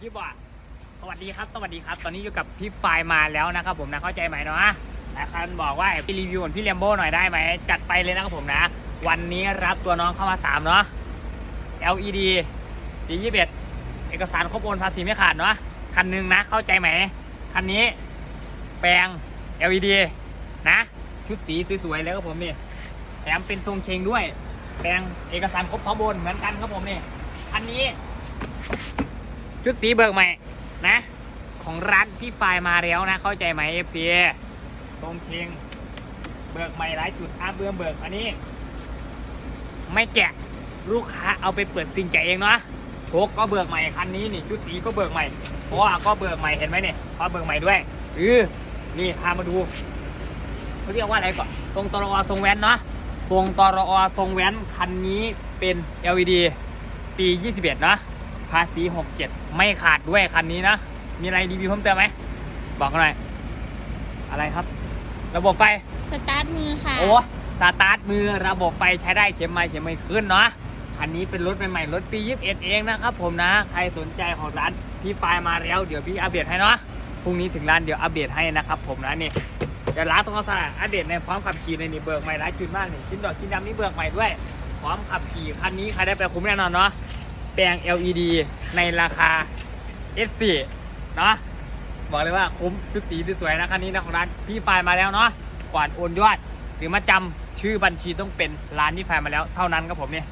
คลิปว่ะสวัสดีครับ สวัสดีครับ ตอนนี้อยู่กับพี่ไฟมาแล้วนะครับผมนะเข้าใจไหมเนาะแต่คันบอกว่าพี่รีวิวเหมือนพี่เลมโบ้หน่อยได้ไหมจัดไปเลยนะครับผมนะ วันนี้รับตัวน้องเข้ามาสามเนาะ LED ดียี่สิบเอกสารครบโอนภาษีไม่ขาดเนาะคันหนึงนะเข้าใจไหมคันนี้แปลง LED นะชุดสีสวยๆเลยครับผมนี่แถมเป็นทรงเชงด้วย แปลงเอกสารครบพร้อมโอนเหมือนกันครับผมนี่คันนี้ ชุดสีเบิกใหม่นะ ของร้านพี่ฟล์มาแล้วนะ เข้าใจไหม FC ตรงเชียงเบิกใหม่หลายจุดอาเบื่อเบิกอันนี้ ไม่แกะลูกค้าเอาไปเปิดซิงแกะเองเนาะโชคก็เบิกใหม่คันนี้นี่ชุดสีก็เบิกใหม่เพราะว่าก็เบิกใหม่เห็นไหมเนี่ยก็เบิกใหม่ด้วยเออนี่พามาดูเขาเรียกว่าอะไรก่อนทรงตรอทรงแว้นเนาะทรงตรอทรงแว้นคันนี้เป็น LED ปี 21เนาะ ภาษี67ไม่ขาดด้วยคันนี้นะ มีอะไรรีวิวเพิ่มเติมไหม บอกกันหน่อย อะไรครับ ระบบไฟ สตาร์ทมือค่ะ โอ้ สตาร์ทมือระบบไฟใช้ได้เข็มไม่เข็มไม่ขึ้นเนาะ คันนี้เป็นรถใหม่ๆ รถปี21เองนะครับผมนะ ใครสนใจของร้านพี่ไฟล์มาแล้ว เดี๋ยวพี่อัปเดตให้เนาะ พรุ่งนี้ถึงร้านเดี๋ยวอัปเดตให้นะครับผมนะนี่เดี๋ยวร้านตรงกลางอัปเดตในพร้อมขับขี่ในนี่เบิกใหม่หลายจุดมากนี่ชิ้นดอกชิ้นดำนี่เบิกใหม่ด้วย พร้อมขับขี่คันนี้ใครได้ไปคุ้มแน่นอนเนาะแปลง LED ในราคา S4 เนาะบอกเลยว่าคุ้มสุดสีสวยๆนะคันนี้นะของร้านพี่ไฟมาแล้วเนาะก่อนโอนยอดหรือมาจำชื่อบัญชีต้องเป็นร้านที่ไฟมาแล้วเท่านั้นครับผมเนี่ย